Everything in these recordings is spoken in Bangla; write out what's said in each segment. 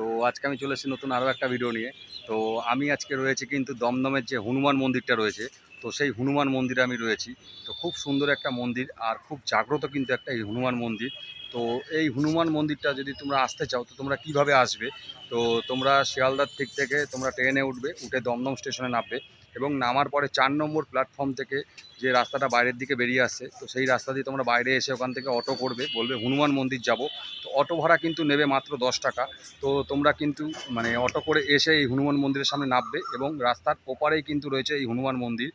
তো আজকে আমি চলে এসেছি নতুন আরও একটা ভিডিও নিয়ে। তো আমি আজকে রয়েছি কিন্তু দমদমের যে হনুমান মন্দিরটা রয়েছে, তো সেই হনুমান মন্দিরে আমি রয়েছি। তো খুব সুন্দর একটা মন্দির আর খুব জাগ্রত কিন্তু একটা এই হনুমান মন্দির। তো এই হনুমান মন্দিরটা যদি তোমরা আসতে চাও, তো তোমরা কীভাবে আসবে? তো তোমরা শিয়ালদার দিক থেকে তোমরা ট্রেনে উঠবে, উঠে দমদম স্টেশনে নামবে এবং নামার পরে চার নম্বর প্ল্যাটফর্ম থেকে যে রাস্তাটা বাইরের দিকে বেরিয়ে আসছে, তো সেই রাস্তা দিয়ে তোমরা বাইরে এসে ওখান থেকে অটো করবে, বলবে হনুমান মন্দির যাব। তো অটো ভাড়া কিন্তু নেবে মাত্র দশ টাকা। তো তোমরা কিন্তু মানে অটো করে এসে এই হনুমান মন্দিরের সামনে নামবে এবং রাস্তার ওপারেই কিন্তু রয়েছে এই হনুমান মন্দির।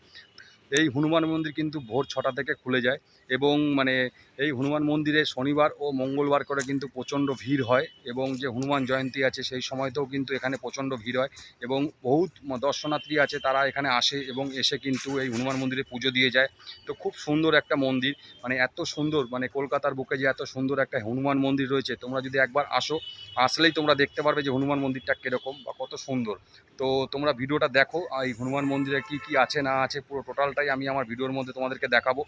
এই হনুমান মন্দির কিন্তু ভোর ছটা থেকে খুলে যায় এবং মানে এই হনুমান মন্দিরে শনিবার ও মঙ্গলবার করে কিন্তু প্রচণ্ড ভিড় হয় এবং যে হনুমান জয়ন্তী আছে সেই সময়তেও কিন্তু এখানে প্রচণ্ড ভিড় হয় এবং বহুত দর্শনার্থী আছে তারা এখানে আসে এবং এসে কিন্তু এই হনুমান মন্দিরে পুজো দিয়ে যায়। তো খুব সুন্দর একটা মন্দির মানে এত সুন্দর মানে কলকাতার বুকে যে এত সুন্দর একটা হনুমান মন্দির রয়েছে, তোমরা যদি একবার আসো, আসলেই তোমরা দেখতে পারবে যে হনুমান মন্দিরটা কীরকম বা কত সুন্দর। তো তোমরা ভিডিওটা দেখো এই হনুমান মন্দিরে কি কি আছে না আছে পুরো টোটালটাই আমি আমার ভিডিওর মধ্যে তোমাদেরকে দেখাবো।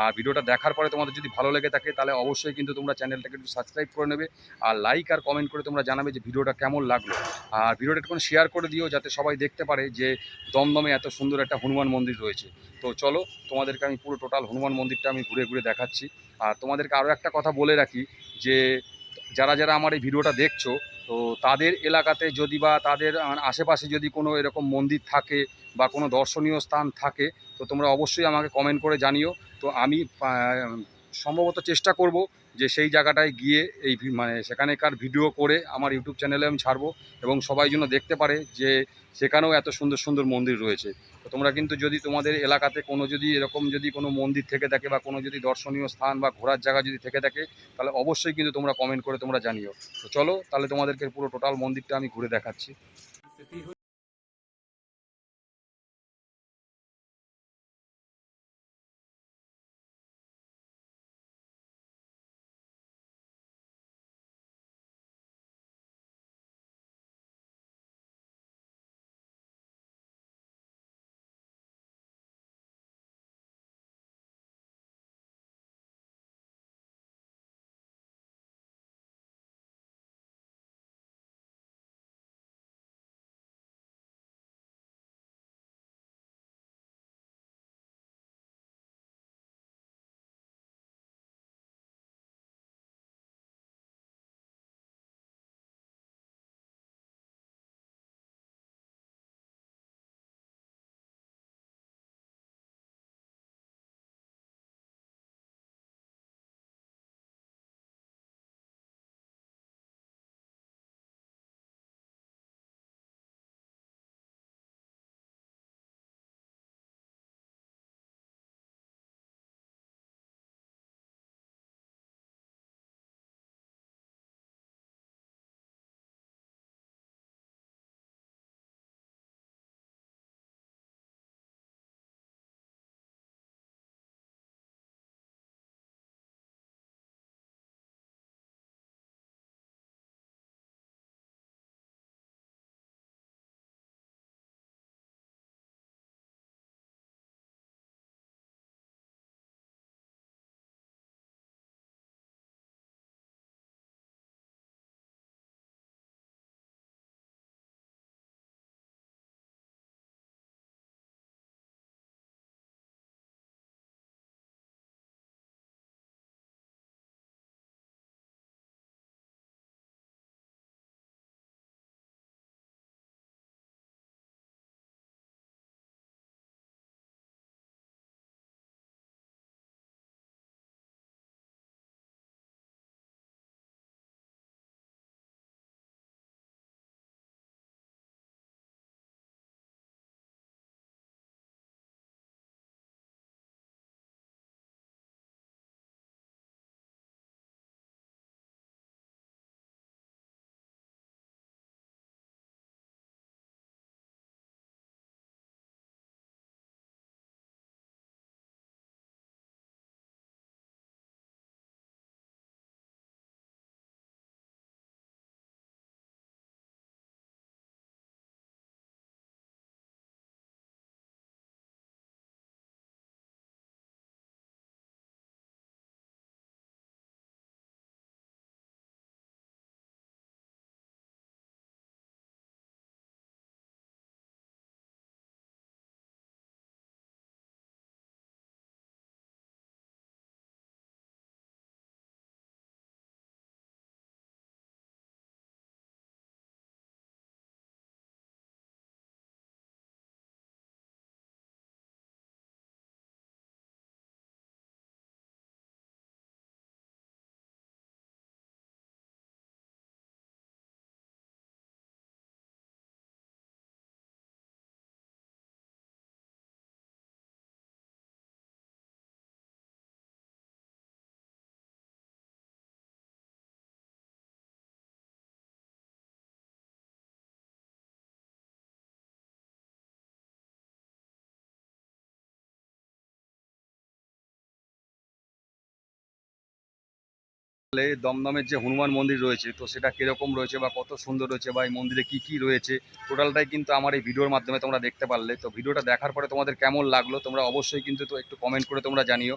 আর ভিডিওটা দেখার পরে তোমাদের যদি ভালো লেগে থাকে, তাহলে অবশ্যই কিন্তু তোমরা চ্যানেলটাকে একটু সাবস্ক্রাইব করে নেবে। আর লাইক আর কমেন্ট করে তোমরা জানাবে যে ভিডিওটা কেমন লাগল। আর ভিডিওটা একটু শেয়ার করে দিও, যাতে সবাই দেখতে পারে যে দমদমে এত সুন্দর একটা হনুমান মন্দির রয়েছে। তো চলো, তোমাদেরকে আমি পুরো টোটাল হনুমান মন্দিরটা আমি ঘুরে ঘুরে দেখাচ্ছি। আর তোমাদেরকে আরও একটা কথা বলে রাখি যে যারা যারা আমার এই ভিডিওটা দেখছ, তো তাদের এলাকাতে যদি বা তাদের আশেপাশে যদি কোনো এরকম মন্দির থাকে বা কোনো দর্শনীয় স্থান থাকে, তো তোমরা অবশ্যই আমাকে কমেন্ট করে জানিও। তো আমি সম্ভবত চেষ্টা করব যে সেই জায়গাটায় গিয়ে এই মানে সেখানেকার ভিডিও করে আমার ইউটিউব চ্যানেলে আমি ছাড়বো এবং সবাই যেন দেখতে পারে যে সেখানেও এত সুন্দর সুন্দর মন্দির রয়েছে। তো তোমরা কিন্তু যদি তোমাদের এলাকাতে কোনো যদি এরকম যদি কোনো মন্দির থেকে থাকে বা কোনো যদি দর্শনীয় স্থান বা ঘোরার জায়গা যদি থেকে থাকে তাহলে অবশ্যই কিন্তু তোমরা কমেন্ট করে তোমরা জানিও। তো চলো, তাহলে তোমাদেরকে পুরো টোটাল মন্দিরটা আমি ঘুরে দেখাচ্ছি। তাহলে দমদমের যে হনুমান মন্দির রয়েছে, তো সেটা কীরকম রয়েছে বা কত সুন্দর রয়েছে বা এই মন্দিরে কী কী রয়েছে, টোটালটাই কিন্তু আমার এই ভিডিওর মাধ্যমে তোমরা দেখতে পারলে। তো ভিডিওটা দেখার পরে তোমাদের কেমন লাগল, তোমরা অবশ্যই কিন্তু তো একটু কমেন্ট করে তোমরা জানিও।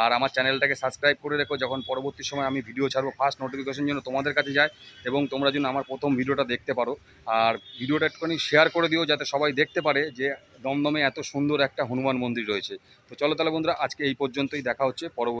আর আমার চ্যানেলটাকে সাবস্ক্রাইব করে রেখো, যখন পরবর্তী সময় আমি ভিডিও ছাড়বো ফার্স্ট নোটিফিকেশন যেন তোমাদের কাছে যায় এবং তোমরা যেন আমার প্রথম ভিডিওটা দেখতে পারো। আর ভিডিওটা একটুখানি শেয়ার করে দিও, যাতে সবাই দেখতে পারে যে দমদমে এত সুন্দর একটা হনুমান মন্দির রয়েছে। তো চলো তাহলে বন্ধুরা, আজকে এই পর্যন্তই, দেখা হচ্ছে পরবর্তী